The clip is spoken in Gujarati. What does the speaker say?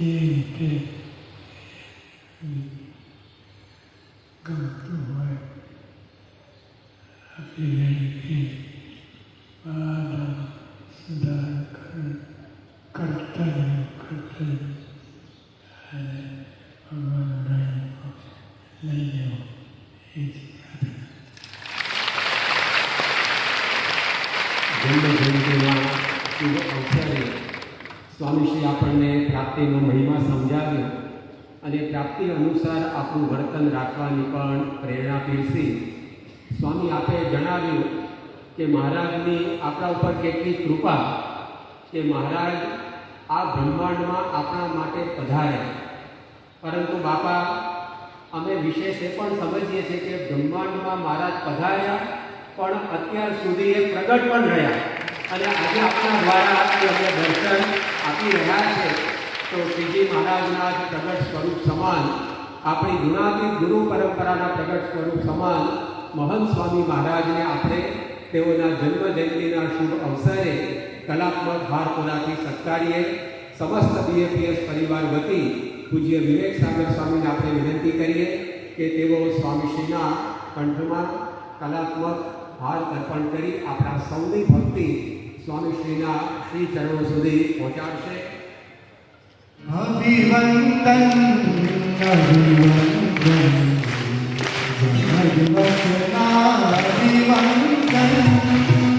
રીતે ગમતું હોય આપી રીતે માનવ સુધાર કર કર્તવ્ય કર્તવ્ય અને ભગવાન લઈ જવો એ જ પ્રાર્થના જન્મ જયંતિના શુભ અવસરે સ્વામીશ્રી આપણને પ્રાપ્તિનો મહિમા સમજાવ્યો અને પ્રાપ્તિ અનુસાર આપણું વર્તન રાખવાની પણ પ્રેરણા પીરસી સ્વામી આપે જણાવ્યું કે મહારાજની આપણા ઉપર કેટલી કૃપા કે મહારાજ આ બ્રહ્માંડમાં આપણા માટે પધારે. પરંતુ બાપા, અમે વિશેષ એ પણ સમજીએ છીએ કે બ્રહ્માંડમાં મહારાજ પધાર્યા, પણ અત્યાર સુધી એ પ્રગટ પણ રહ્યા. અને આજે આપણા દ્વારા એ અમને દર્શન આપી રહ્યા છે, તો શ્રીજી મહારાજના પ્રગટ સ્વરૂપ સમાન, આપણી ગુણાતીત ગુરુ પરંપરાના પ્રગટ સ્વરૂપ સમાન, મહંત સ્વામી મહારાજને આપણે તેઓના જન્મ જયંતિના શુભ અવસરે કલાત્મક ભારપુરાથી સત્કારીએ, સમસ્ત બીએપીએસ પરિવાર વતી પૂજ્ય વિવેક સાગર સ્વામીને આપણે વિનંતી કરીએ કે તેઓ સ્વામીશ્રીના કંઠમાં કલાત્મક હાર અર્પણ કરી આપણા સૌની સ્વામીશ્રીના શ્રી ચરણો સુધી પહોંચાડશે. અભિવંદન અભિવંદન